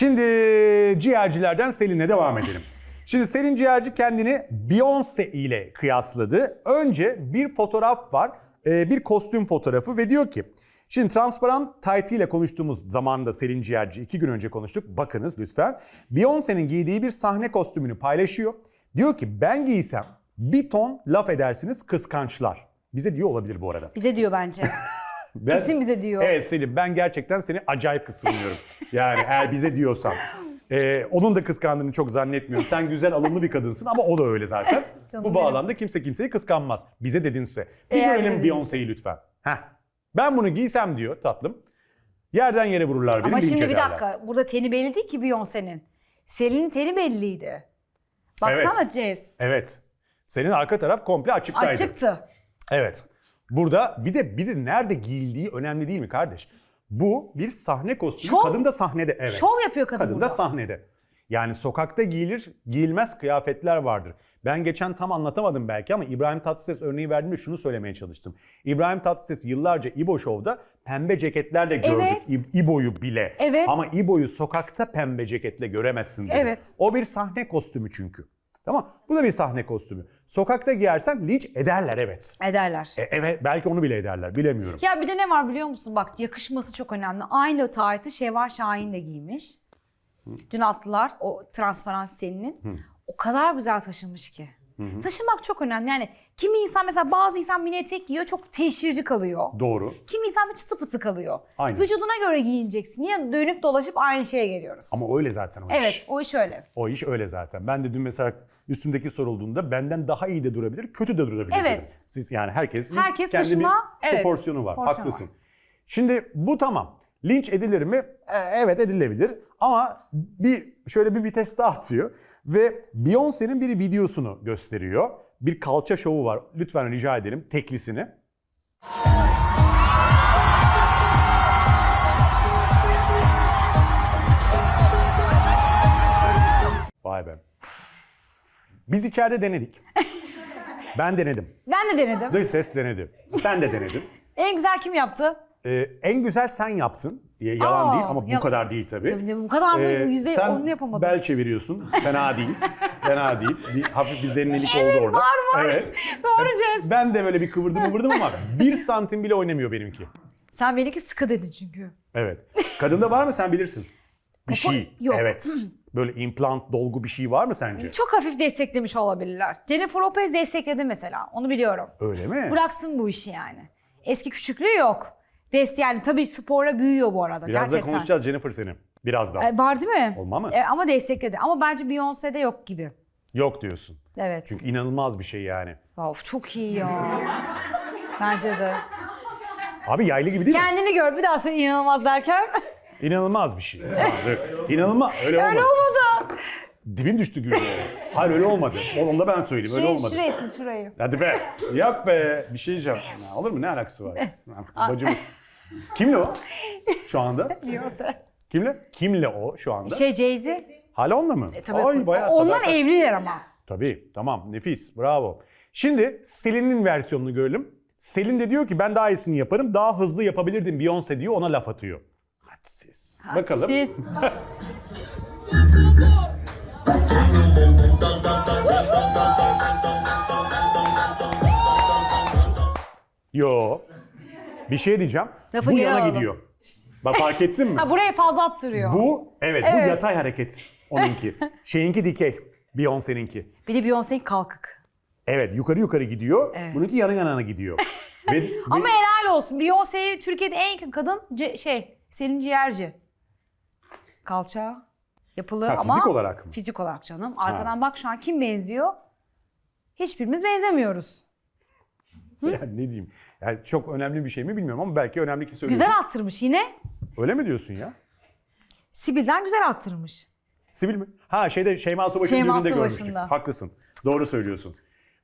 Şimdi ciğercilerden Selin'le devam edelim. Şimdi Selin Ciğerci kendini Beyoncé ile kıyasladı. Önce bir fotoğraf var, e, bir kostüm fotoğrafı ve diyor ki Şimdi transparan tight ile konuştuğumuz zamanda Selin Ciğerci iki gün önce konuştuk. Bakınız lütfen. Beyoncé'nin giydiği bir sahne kostümünü paylaşıyor. Diyor ki ben giysem bir ton laf edersiniz kıskançlar. Bize diyor olabilir bu arada. Bize diyor bence. Ben- Kesin bize diyor. Evet Selim ben gerçekten seni acayip kıskanıyorum. Yani eğer bize diyorsan. Ee, onun da kıskandığını çok zannetmiyorum. Sen güzel alımlı bir kadınsın ama o da öyle zaten. Canım Bu benim. bağlamda kimse kimseyi kıskanmaz. Bize dedinse. Bir Eğer görelim bize Beyoncé'yi lütfen. Heh. Ben bunu giysem diyor tatlım. Yerden yere vururlar beni Ama linç şimdi bir ederler. dakika. Burada teni belli değil ki Beyoncé'nin. Selin'in teni belliydi. Baksana Jess. Evet. Senin arka taraf komple açıktaydı. Açıktı. Evet. Burada bir de bir de nerede giyildiği önemli değil mi kardeş? Bu bir sahne kostümü. Şov- kadın da sahnede evet. şov yapıyor kadın Kadın burada. da sahnede. Yani sokakta giyilir, giyilmez kıyafetler vardır. Ben geçen tam anlatamadım belki ama İbrahim Tatlıses örneği verdiğimde şunu söylemeye çalıştım. İbrahim Tatlıses yıllarca İbo Show'da pembe ceketlerle gördük Evet. İ- İbo'yu bile. Evet. Ama İbo'yu sokakta pembe ceketle göremezsin dedi. Evet. O bir sahne kostümü çünkü. Tamam Bu da bir sahne kostümü. Sokakta giyersen linç ederler evet. Ederler. E, evet belki onu bile ederler bilemiyorum. Ya bir de ne var biliyor musun? Bak yakışması çok önemli. Aynı taytı Şevval Şahin de giymiş. Dün attılar o transparan Selin'in. O kadar güzel taşınmış ki. Taşımak çok önemli. Yani kimi insan mesela bazı insan mini etek giyiyor çok teşhirci kalıyor. Doğru. Kimi insan bir çıtı pıtı kalıyor. Aynen. Vücuduna göre giyineceksin. Niye dönüp dolaşıp aynı şeye geliyoruz? Ama öyle zaten o iş. evet o iş öyle. O iş öyle zaten. Ben de dün mesela üstümdeki sorulduğunda benden daha iyi de durabilir, kötü de durabilir. Evet. dedim. Siz yani herkes Herkes kendi taşıma, bir evet, proporsiyonu var. porsiyon Haklısın. var. Şimdi bu tamam. Linç edilir mi? E, evet edilebilir. Ama bir şöyle bir vites daha atıyor ve Beyoncé'nin bir videosunu gösteriyor. Bir kalça şovu var. Lütfen rica ederim teklisini. Vay be. Biz içeride denedik. Ben denedim. Ben de denedim. Dış ses denedi. Sen de denedin. En güzel kim yaptı? Ee, en güzel sen yaptın. Ya- Yalan Aa, değil ama bu ya- kadar değil tabii. Tabii bu kadar mı? Ee, Yüzde sen onunu yapamadım. bel çeviriyorsun. Fena değil. Fena değil. Bir, hafif bir zennilik oldu orada. var, var. Evet. Doğru Jess. Ben de böyle bir kıvırdım kıvırdım ama bir santim bile oynamıyor benimki. Sen benimki sıkı dedin çünkü. Evet. Kadında var mı sen bilirsin. Bir şey. yok. Evet. Böyle implant, dolgu bir şey var mı sence? Çok hafif desteklemiş olabilirler. Jennifer Lopez destekledi mesela. Onu biliyorum. Öyle mi? Bıraksın bu işi yani. Eski küçüklüğü yok. Dest yani tabii sporla büyüyor bu arada Biraz da gerçekten. konuşacağız Jennifer seni. Birazdan. E, var değil mi? Olma mı? E, ama destekledi. Ama bence Beyoncé'de yok gibi. Yok diyorsun. Evet. Çünkü inanılmaz bir şey yani. Of çok iyi ya. bence de. Abi yaylı gibi değil mi? Kendini gör bir daha söyle inanılmaz derken. İnanılmaz bir şey. İnanılmaz. Öyle olmadı. Öyle olmadı. Dibim düştü gülmeye. Hayır öyle olmadı. Onu da ben söyleyeyim. Öyle Şurayı, olmadı. şurayı sil şurayı. Hadi be. Yap be. Bir şey diyeceğim. Ya, olur mu? Ne alakası var? Bacımız. Kimle o? Şu anda. Beyoncé. Kimle? Kimle o şu anda? Şey Jay-Z. Hala onunla mı? E, Tabii. Ay bayağı Onlar sadakat. evliler ama. Tabii. Tamam. Nefis. Bravo. Şimdi Selin'in versiyonunu görelim. Selin de diyor ki ben daha iyisini yaparım. Daha hızlı yapabilirdim Beyoncé diyor. Ona laf atıyor. Hadsiz. Bakalım. Siz. Yo. Bir şey diyeceğim. Lafı bu geri yana alalım. gidiyor. Bak fark ettin mi? Ha buraya fazla attırıyor. Bu evet, bu Evet. yatay hareket onunki. Şeyinki dikey. Beyoncé'ninki. Bir de Beyoncé kalkık. Evet yukarı yukarı gidiyor. Evet. Bununki yana yana gidiyor. ve, ve- Ama helal olsun. Beyoncé'yi Türkiye'de en yakın kadın ce- şey Selin Ciğerci. Kalça yapılı Ha, ama fizik olarak mı? Fizik olarak canım. Arkadan bak şu an kim benziyor? Hiçbirimiz benzemiyoruz. Ya ne diyeyim? Yani çok önemli bir şey mi bilmiyorum ama belki önemli ki söylüyorsun. Güzel attırmış yine. Öyle mi diyorsun ya? Sibel'den güzel attırmış. Sivil mi? Ha şeyde Şeyma Subaşı'nın Şeyma düğününde görmüştük. Haklısın. Doğru söylüyorsun.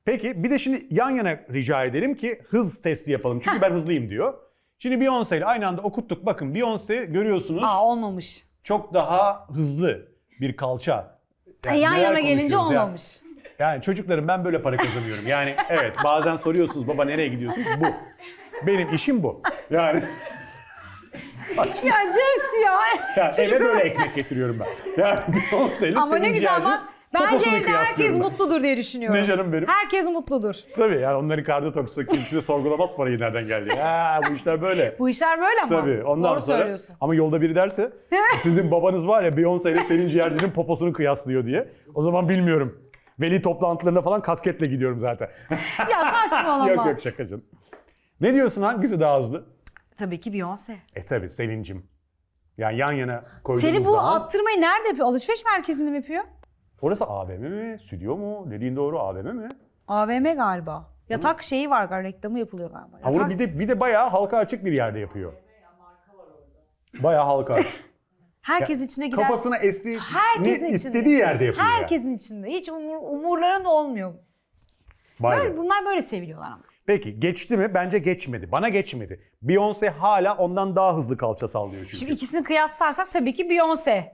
Peki bir de şimdi yan yana rica edelim ki hız testi yapalım. Çünkü ben hızlıyım diyor. Şimdi Beyoncé ile aynı anda okuttuk. Bakın Beyoncé görüyorsunuz Aa olmamış. çok daha hızlı bir kalça. Yani yan neler yana gelince konuşuyoruz ya? olmamış. Yani çocuklarım ben böyle para kazanıyorum. Yani evet bazen soruyorsunuz baba nereye gidiyorsun? Bu. Benim işim bu. Yani Ya Jess ya. Ya eve böyle öyle- ekmek getiriyorum ben. Yani Beyoncé ile Ama ne güzel bak. Bence poposunu evde herkes kıyaslıyorum ben. mutludur diye düşünüyorum. Ne canım benim? Herkes mutludur. Tabii yani onların kardı toksu kimse sorgulamaz parayı nereden geldi. Ha bu işler böyle. Bu işler böyle ama. Tabii ondan Doğru sonra söylüyorsun. ama yolda biri derse sizin babanız var ya Beyoncé ile Selin Ciğerci'nin poposunu kıyaslıyor diye. O zaman bilmiyorum. Veli toplantılarına falan kasketle gidiyorum zaten. Ya saçmalama. yok yok şaka canım. Ne diyorsun hangisi daha hızlı? Tabii ki Beyoncé. E tabii Selin'cim. Yani yan yana koyduğumuz Seni bu zaman. attırmayı nerede yapıyor? Alışveriş merkezinde mi yapıyor? Orası AVM mi? Stüdyo mu? Dediğin doğru AVM mi? AVM galiba. Yatak şeyi var galiba, reklamı yapılıyor galiba. Ha bunu Yatak- bir de bir de bayağı halka açık bir yerde yapıyor. Bayağı halka açık. Herkes içine girer. Kafasına estiğini Herkesin içinde. istediği yerde yapıyor. yani. Herkesin içinde. Hiç umur, umurlarında olmuyor. Vay be. Böyle, bunlar böyle seviliyorlar ama. Peki geçti mi? Bence geçmedi. Bana geçmedi. Beyoncé hala ondan daha hızlı kalça sallıyor çünkü. Şimdi ikisini kıyaslarsak tabii ki Beyoncé.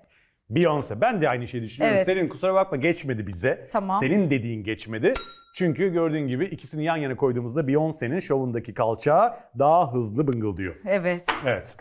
Beyoncé. Ben de aynı şeyi düşünüyorum. Evet. Senin kusura bakma geçmedi bize. Tamam. Senin dediğin geçmedi. Çünkü gördüğün gibi ikisini yan yana koyduğumuzda Beyoncé'nin şovundaki kalça daha hızlı bıngıldıyor. Evet. Evet.